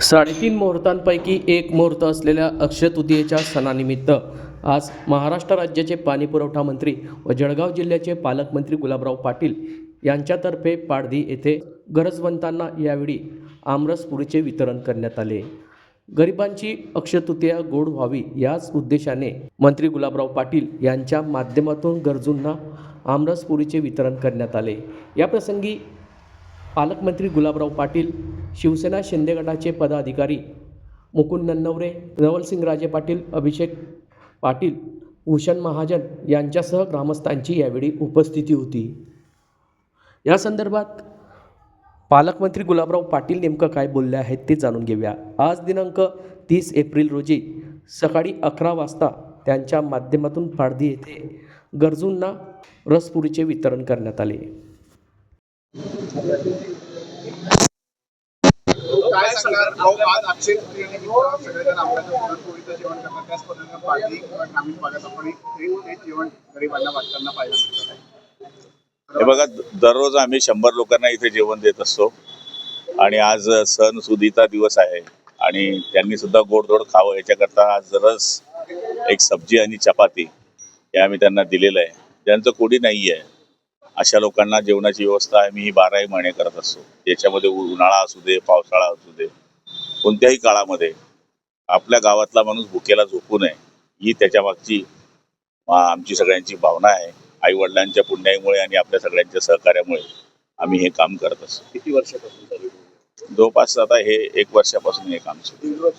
साडेतीन मुहूर्तांपैकी एक मुहूर्त असलेल्या अक्षय तृतीयेच्या सणानिमित्त आज महाराष्ट्र राज्याचे पाणीपुरवठा मंत्री व जळगाव जिल्ह्याचे पालकमंत्री गुलाबराव पाटील यांच्यातर्फे पाडदी येथे गरजवंतांना यावेळी आमरसपुरीचे वितरण करण्यात आले. गरिबांची अक्षतृतीया गोड व्हावी याच उद्देशाने मंत्री गुलाबराव पाटील यांच्या माध्यमातून गरजूंना आमरसपुरीचे वितरण करण्यात आले. याप्रसंगी पालकमंत्री गुलाबराव पाटील शिवसेना शिंदे गटाचे पदाधिकारी मुकुंद नन्नवरे नवलसिंगराजे पाटील अभिषेक पाटील भूषण महाजन यांच्यासह ग्रामस्थांची यावेळी उपस्थिती होती. या संदर्भात पालकमंत्री गुलाबराव पाटील नेमकं काय बोलले आहेत ते जाणून घेऊया. आज दिनांक तीस एप्रिल रोजी सकाळी अकरा वाजता त्यांच्या माध्यमातून पाडदी येथे गरजूंना रसपुरीचे वितरण करण्यात आले. काय सांगणार आज अक्षय तृतीयेनिमित्त सगळेजण आपल्याला पुरणपोळीचं जेवण करतात. त्याच पद्धतीनं पार्टी किंवा ग्रामीण भागात आपण ते जेवण गरिबांना वाटताना पाहायला हे बघा दररोज आम्ही शंभर लोकांना इथे जेवण देत असतो. आणि आज सण सुदीचा दिवस आहे. आणि त्यांनी सुद्धा गोडधोड खावं. याच्याकरता आज रस एक सब्जी आणि चपाती हे आम्ही त्यांना दिलेलं आहे. ज्यांचं कोणी नाही आहे अशा लोकांना जेवणाची व्यवस्था आम्ही ही बाराही महिने करत असतो. याच्यामध्ये उन्हाळा असू दे पावसाळा असू दे कोणत्याही काळामध्ये. आपल्या गावातला माणूस भुकेला झोपू नये ही त्याच्या मागची आ, आमची सगळ्यांची भावना आहे. आई वडिलांच्या पुण्याईमुळे आणि आपल्या सगळ्यांच्या सहकार्यामुळे आम्ही हे काम करत असतो. किती वर्षापासून? जवळपास आता हे एक वर्षापासून हे काम सुरू